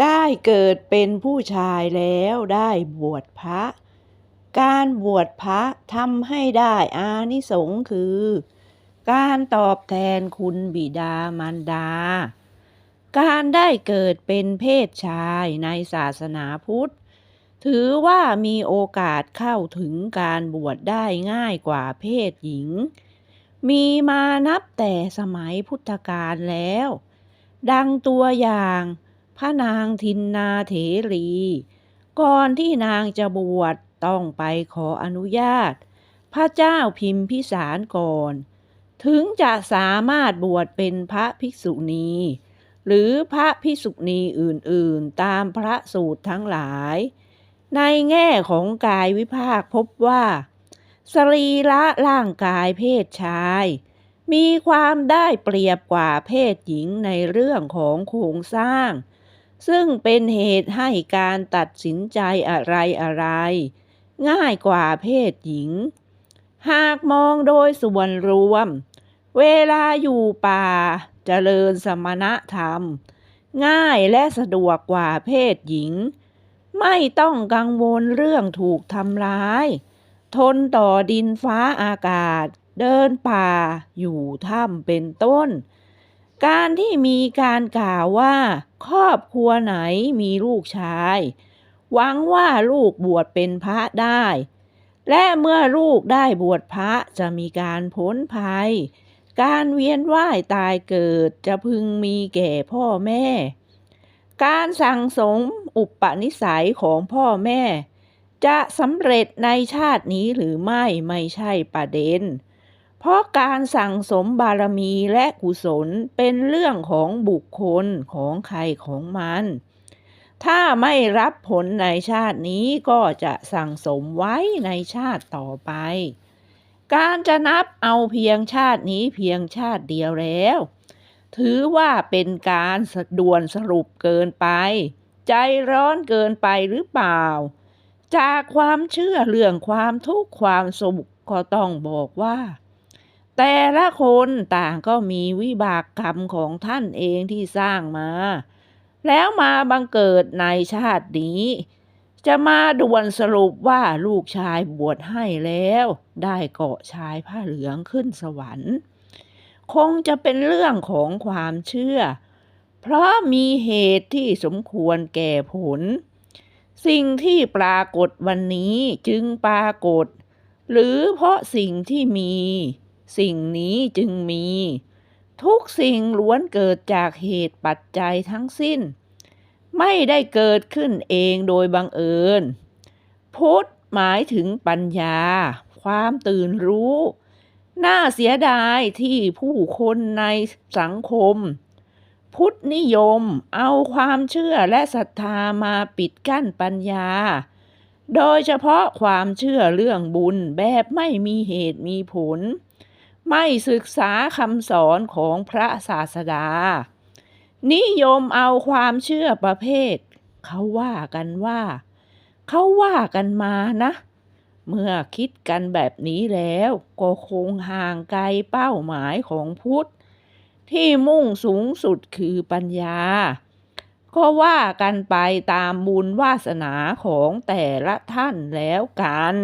ได้เกิดเป็นผู้ชายแล้วได้บวชพระ การบวชพระทำให้ได้อานิสงส์คือ การตอบแทนคุณบิดามารดา การได้เกิดเป็นเพศชายในศาสนาพุทธ ถือว่ามีโอกาสเข้าถึงการบวชได้ง่ายกว่าเพศหญิง มีมานับแต่สมัยพุทธกาลแล้ว ดังตัวอย่าง พระนางทินนาเถรี ก่อนที่นางจะบวชต้องไปขออนุญาต พระเจ้าพิมพิสารก่อน ถึงจะสามารถบวชเป็นพระภิกษุณีหรือพระภิกษุณีอื่นๆ ตามพระสูตรทั้งหลาย ในแง่ของกายวิภาคพบว่า สรีระร่างกายเพศชาย มีความได้เปรียบกว่าเพศหญิงในเรื่องของโครงสร้าง ซึ่งเป็นเหตุให้การตัดสินใจอะไรอะไร ง่ายกว่าเพศหญิง หากมองโดยส่วนรวม เวลาอยู่ป่าเจริญสมณธรรม ง่ายและสะดวกกว่าเพศหญิง ไม่ต้องกังวลเรื่องถูกทำร้าย ทนต่อดินฟ้าอากาศ เดินป่า อยู่ถ้ำเป็นต้น การที่มีการกล่าวว่า ครอบครัวไหนมีลูกชาย หวังว่าลูกบวชเป็นพระได้ และเมื่อลูกได้บวชพระจะมีการพ้นภัย การเวียนว่ายตายเกิดจะพึงมีแก่พ่อแม่ การสั่งสมอุปนิสัยของพ่อแม่ จะสำเร็จในชาตินี้หรือไม่ไม่ใช่ประเด็น เพราะการสั่งสมบารมีและกุศลเป็นเรื่องของบุคคลของใครของมัน ถ้าไม่รับผลในชาตินี้ก็จะสั่งสมไว้ในชาติต่อไป การจะนับเอาเพียงชาตินี้เพียงชาติเดียวแล้ว ถือว่าเป็นการสด่วนสรุปเกินไป ใจร้อนเกินไปหรือเปล่า จากความเชื่อเรื่องความทุกข์ความสุขก็ต้องบอกว่า แต่ละคนต่างก็มีวิบากกรรมของท่านเองที่สร้างมา แล้วมาบังเกิดในชาตินี้ จะมาด่วนสรุปว่าลูกชายบวชให้แล้ว ได้เกาะชายผ้าเหลืองขึ้นสวรรค์ คงจะเป็นเรื่องของความเชื่อ เพราะมีเหตุที่สมควรแก่ผล สิ่งที่ปรากฏวันนี้จึงปรากฏ หรือเพราะสิ่งที่มี สิ่งนี้จึงมี ทุกสิ่งล้วนเกิดจากเหตุปัจจัยทั้งสิ้น ไม่ได้เกิดขึ้นเองโดยบังเอิญ พุทธหมายถึงปัญญา ความตื่นรู้ น่าเสียดายที่ผู้คนในสังคม พุทธนิยมเอาความเชื่อและศรัทธามาปิดกั้นปัญญาโดยเฉพาะความเชื่อเรื่องบุญแบบไม่มีเหตุมีผล ไม่ศึกษาคำสอนของพระศาสดา นิยมเอาความเชื่อประเภท เขาว่ากันว่า เขาว่ากันมานะ เมื่อคิดกันแบบนี้แล้วก็คงห่างไกลเป้าหมายของพุทธ ที่มุ่งสูงสุดคือปัญญา ก็ว่ากันไปตามบุญวาสนาของแต่ละท่านแล้วกัน